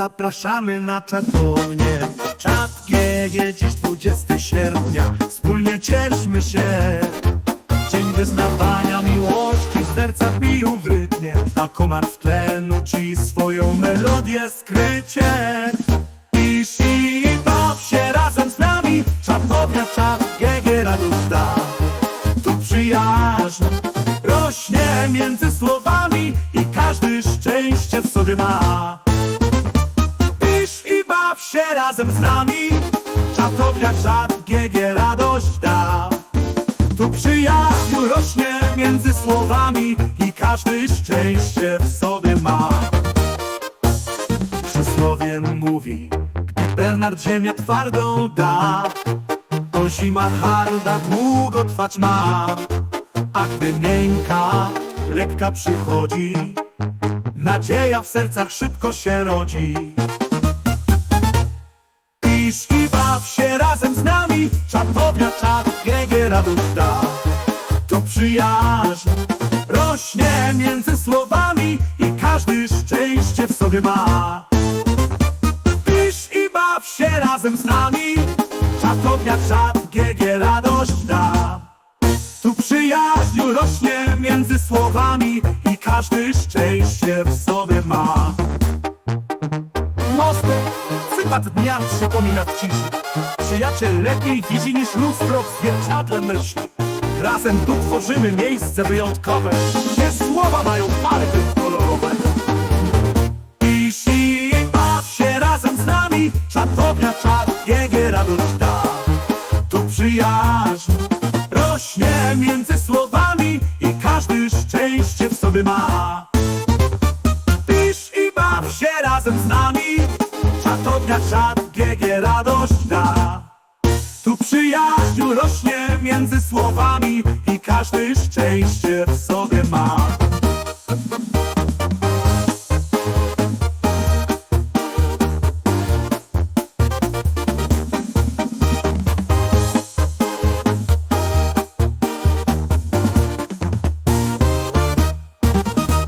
zapraszamy na czatonie Czat GG dziś 20 sierpnia. Wspólnie cieszmy się. Dzień wyznawania miłości w sercach biją w rytmie. A komar w tle nuci swoją melodię skrycie. Pisz i baw się razem z nami. Czatownia, czat, GG radość da. Tu przyjaźń rośnie między słowami I każdy szczęście w sobie ma się razem z nami. Czatownia, czat, GG radość da. Tu przyjaźń rośnie między słowami I każdy szczęście w sobie ma. Przysłowie mówi Bernard ziemię twardą da To zima harda długo trwać ma. A gdy miękka, lekka przychodzi Nadzieja w sercach szybko się rodzi Pisz i baw się razem z nami. Czatownia, czat, GG radość da. To przyjaźń rośnie między słowami I każdy szczęście w sobie ma. Pisz i baw się razem z nami. Czatownia, czat, GG radość da. Tu przyjaźń rośnie między słowami I każdy szczęście w sobie ma cytat dnia przypomina ciszy Przyjaciel lepiej widzi niż lustro w zwierciadle myśli. Razem tu tworzymy miejsce wyjątkowe. Gdzie słowa mają barwy kolorowe? Pisz i baw się razem z nami. Czatownia, czat, GG radość da Tu przyjaźń rośnie między słowami I każdy szczęście w sobie ma. Pisz i baw się razem z nami Czat, GG radość da Tu przyjaźń rośnie między słowami I każdy szczęście w